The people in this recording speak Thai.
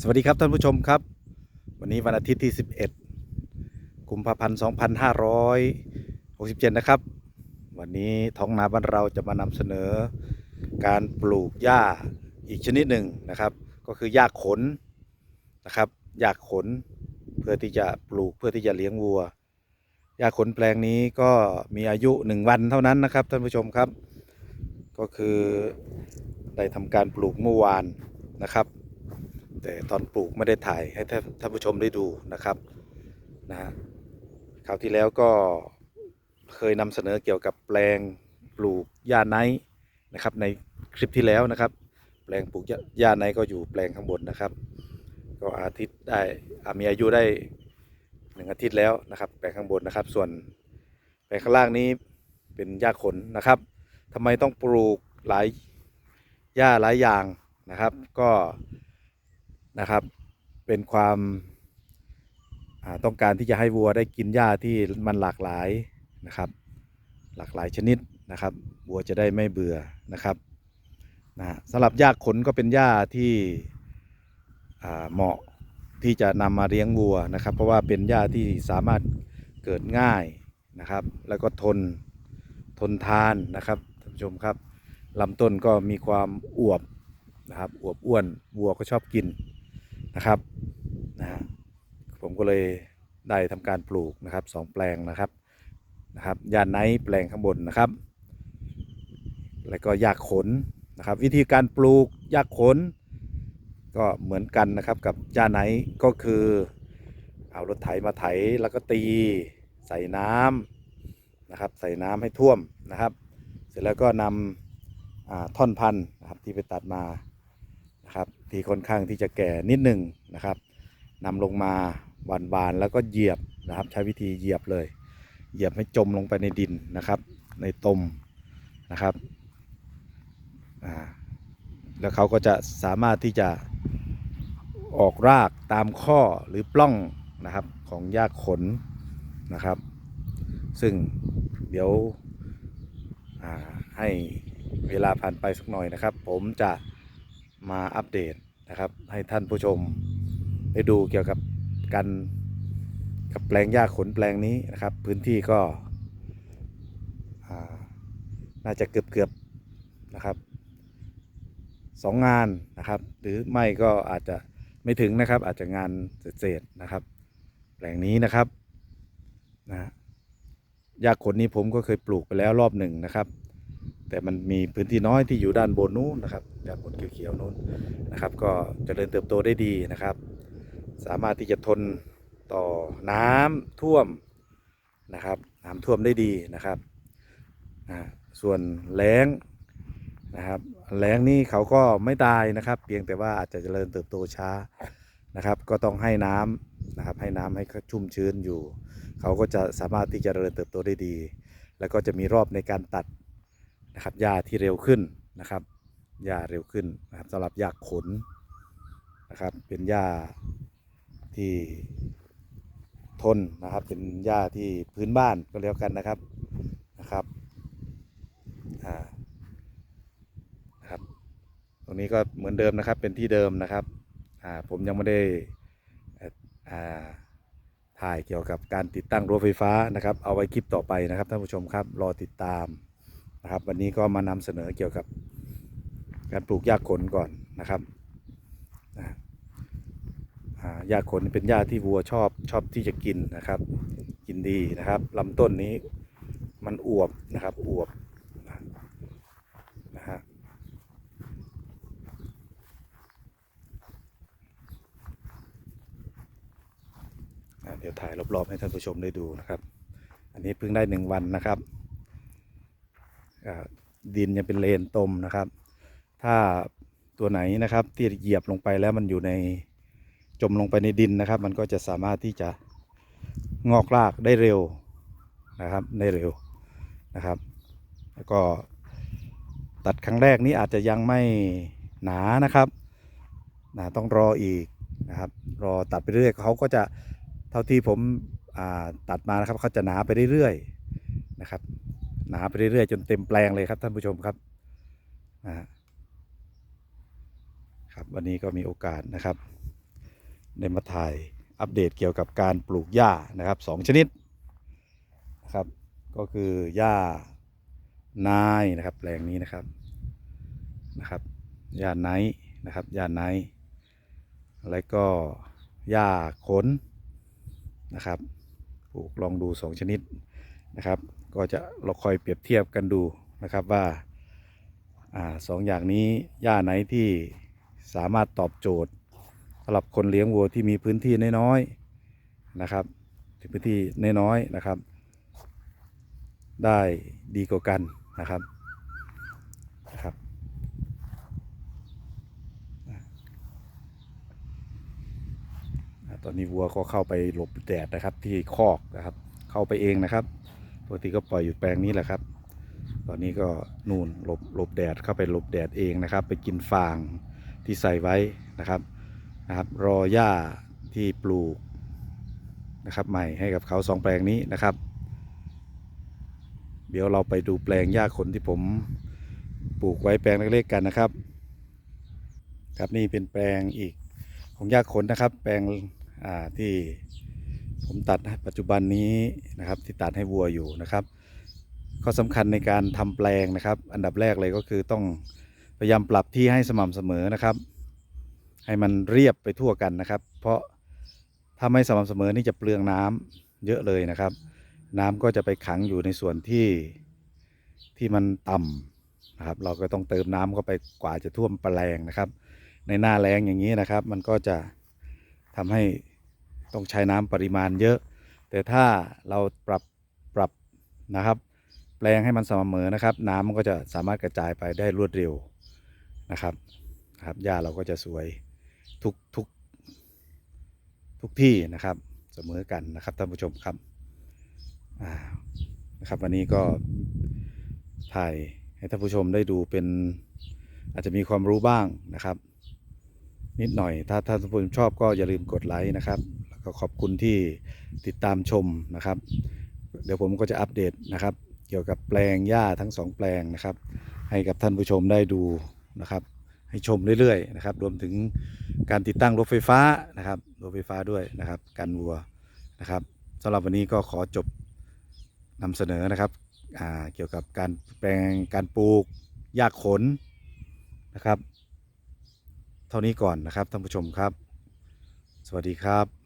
สวัสดีครับท่านผู้ชมครับ วันนี้วันอาทิตย์ที่ 11 กุมภาพันธ์ 2567 นะครับ วันนี้ท้องนาบ้านเราจะมานำเสนอ การปลูกหญ้าอีกชนิดหนึ่งนะครับ ก็คือหญ้าขนนะครับหญ้าขนเพื่อที่จะปลูกเพื่อที่จะเลี้ยงวัวหญ้าขนแปลงนี้ก็มีอายุ 1 วันเท่านั้นนะครับท่านผู้ชมครับ ก็คือได้ทำการปลูกเมื่อวานนะครับ แต่ตอนปลูกไม่ได้ถ่ายให้ท่านท่านผู้ชมได้ดูนะครับนะฮะคราวที่แล้วก็เคยนำเสนอเกี่ยวกับแปลงปลูกหญ้าไนนะครับ ในคลิปที่แล้วนะครับ แปลงปลูกหญ้าไนก็อยู่แปลงข้างบนนะครับ ก็อาทิตย์ได้มีอายุได้หนึ่งอาทิตย์แล้วนะครับแปลงข้างบนนะครับ ส่วนแปลงข้างล่างนี้เป็นหญ้าขนนะครับทำไมต้องปลูกหลายหญ้าหลายอย่างนะครับ ก็ นะครับ เป็นความาต้องการที่จะให้วัวได้กินหญ้าที่มันหลากหลายนะครับ หลากหลายชนิดนะครับ วัวจะได้ไม่เบื่อนะครับนะสำหรับหญ้าขนก็เป็นหญ้าที่เหมาะที่จะนำมาเลี้ยงวัวนะครับ เพราะว่าเป็นหญ้าที่สามารถเกิดง่ายนะครับ แล้วก็ทนทนทานนะครับท่านผู้ชมครับลำต้นก็มีความอวบนะครับอวบอ้วนวัวก็ชอบกิน นะครับนะผมก็เลยได้ทำการปลูกนะครับสองแปลงนะครับนะครับยาไนท์แปลงข้างบนนะครับ แล้วก็ยากขนนะครับ วิธีการปลูกยากขน ก็เหมือนกันนะครับกับยาไนท์ก็คือเอารถไถมาไถแล้วก็ตีใส่น้ำนะครับ ใส่น้ำให้ท่วมนะครับ เสร็จแล้วก็นำอ่าท่อนพันธุ์นะครับที่ไปตัดมา นะครับที่ค่อนข้างที่จะแก่นิดหนึ่งนะครับนำลงมาบานบานแล้วก็เหยียบนะครับ ใช้วิธีเหยียบเลย เหยียบให้จมลงไปในดินนะครับ ในตมนะครับอ่าแล้วเขาก็จะสามารถที่จะออกรากตามข้อหรือปล้องนะครับของหญ้าขนนะครับ ซึ่งเดี๋ยวให้เวลาผ่านไปสักหน่อยนะครับ ผมจะ มาอัปเดตนะครับ ให้ท่านผู้ชมได้ดูเกี่ยวกับการกับแปลงหญ้าขนแปลงนี้นะครับ พื้นที่ก็น่าจะเกือบเกือบๆนะครับสองงานนะครับ หรือไม่ก็อาจจะไม่ถึงนะครับ อาจจะงานเศษๆนะครับ แปลงนี้นะครับนะหญ้าขนนี้ผมก็เคยปลูกไปแล้วรอบหนึ่งนะครับ แต่มันมีพื้นที่น้อยที่อยู่ด้านบนนู้นนะครับด้านบนเขียวๆนู้นนะครับ ก็เจริญเติบโตได้ดีนะครับ สามารถที่จะทนต่อน้ำท่วมนะครับ น้ำท่วมได้ดีนะครับส่วนแล้งนะครับแล้งนี่เขาก็ไม่ตายนะครับ เพียงแต่ว่าอาจจะเจริญเติบโตช้านะครับ ก็ต้องให้น้ำนะครับให้น้ำให้ชุ่มชื้นอยู่ เขาก็จะสามารถที่จะเจริญเติบโตได้ดี แล้วก็จะมีรอบในการตัด นะครับหญ้าที่เร็วขึ้นนะครับหญ้าเร็วขึ้นนะครับสำหรับหญ้าขนนะครับ เป็นหญ้าที่ทนนะครับ เป็นหญ้าที่พื้นบ้านก็แล้วกันนะครับนะครับอ่านะครับ ตรงนี้ก็เหมือนเดิมนะครับเป็นที่เดิมนะครับอ่าผมยังไม่ได้อ่ออ่าถ่ายเกี่ยวกับการติดตั้งรั้วไฟฟ้านะครับ เอาไว้คลิปต่อไปนะครับท่านผู้ชมครับ รอติดตาม นะครับ วันนี้ก็มานำเสนอเกี่ยวกับ การปลูกหญ้าขนก่อนนะครับนะอ่าหญ้าขนเป็นหญ้าที่วัวชอบชอบที่จะกินนะครับ กินดีนะครับลำต้นนี้มันอวบนะครับอวบนะฮะเดี๋ยวถ่ายรอบๆให้ท่านผู้ชมได้ดูนะครับ อันนี้เพิ่งได้หนึ่งวันนะครับ ดินยังเป็นเลนตมนะครับ ถ้าตัวไหนนะครับที่เหยียบลงไปแล้วมันอยู่ในจมลงไปในดินนะครับ มันก็จะสามารถที่จะงอกรากได้เร็วนะครับได้เร็วนะครับ แล้วก็ตัดครั้งแรกนี้อาจจะยังไม่หนานะครับนะต้องรออีกนะครับ รอตัดไปเรื่อยเขาก็จะเท่าที่ผมตัดมานะครับเขาจะหนาไปเรื่อยๆนะครับ หนาไปเรื่อยๆจนเต็มแปลงเลยครับท่านผู้ชมครับนะครับวันนี้ก็มีโอกาสนะครับได้มาถ่ายอัปเดตเกี่ยวกับการปลูกหญ้านะครับสองชนิดนะครับก็คือหญ้านายนะครับแปลงนี้นะครับนะครับหญ้าไนนะครับหญ้าไนแล้วก็หญ้าขนนะครับปลูกลองดูสองชนิดนะครับ ก็จะเราคอยเปรียบเทียบกันดูนะครับว่าอสองอย่างนี้หญ้าไหนที่สามารถตอบโจทย์สำหรับคนเลี้ยงวัวที่มีพื้นที่น้อยๆนะครับที่พื้นที่น้อยๆนะครับ ได้ดีกว่ากันนะครับนะครับตอนนี้วัวก็เข้าไปหลบแดดนะครับที่คอกนะครับ เข้าไปเองนะครับ ปกติก็ปล่อยอยู่แปลงนี้แหละครับ ตอนนี้ก็นู่นหลบหลบแดดเข้าไปหลบแดดเองนะครับ ไปกินฟางที่ใส่ไว้นะครับนะครับ รอหญ้าที่ปลูกนะครับ ใหม่ให้กับเขาสองแปลงนี้นะครับ เดี๋ยวเราไปดูแปลงหญ้าขนที่ผมปลูกไว้แปลงเล็กๆกันนะครับ ครับนี่เป็นแปลงอีกของหญ้าขนนะครับ แปลงที่ ผมตัดให้ปัจจุบันนี้นะครับที่ตัดให้วัวอยู่นะครับข้อสำคัญในการทำแปลงนะครับ อันดับแรกเลยก็คือต้องพยายามปรับที่ให้สม่ำเสมอนะครับ ให้มันเรียบไปทั่วกันนะครับ เพราะถ้าไม่สม่ำเสมอนี่จะเปลืองน้ำเยอะเลยนะครับ น้ำก็จะไปขังอยู่ในส่วนที่ที่มันต่ำนะครับ เราก็ต้องเติมน้ำเข้าไปกว่าจะท่วมแปลงนะครับ ในหน้าแรงอย่างนี้นะครับ มันก็จะทำให้ ต้องใช้น้ำปริมาณเยอะ แต่ถ้าเราปรับปรับนะครับ แปลงให้มันสม่ำเสมอนะครับ น้ำมันก็จะสามารถกระจายไปได้รวดเร็วนะครับครับหญ้าเราก็จะสวยทุกทุกทุกที่นะครับเสมอกันนะครับท่านผู้ชมครับอ่านะครับวันนี้ก็ถ่ายให้ท่านผู้ชมได้ดูเป็นอาจจะมีความรู้บ้างนะครับ นิดหน่อยถ้าท่านผู้ชมชอบก็อย่าลืมกดไลค์นะครับ ก็ขอบคุณที่ติดตามชมนะครับ เดี๋ยวผมก็จะอัปเดตนะครับ เกี่ยวกับแปลงหญ้าทั้งสองแปลงนะครับ ให้กับท่านผู้ชมได้ดูนะครับ ให้ชมเรื่อยๆนะครับ รวมถึงการติดตั้งรถไฟฟ้านะครับรถไฟฟ้าด้วยนะครับกันวัวนะครับสำหรับวันนี้ก็ขอจบนำเสนอนะครับเกี่ยวกับการแปลงการปลูกหญ้าขนนะครับ เท่านี้ก่อนนะครับท่านผู้ชมครับ สวัสดีครับ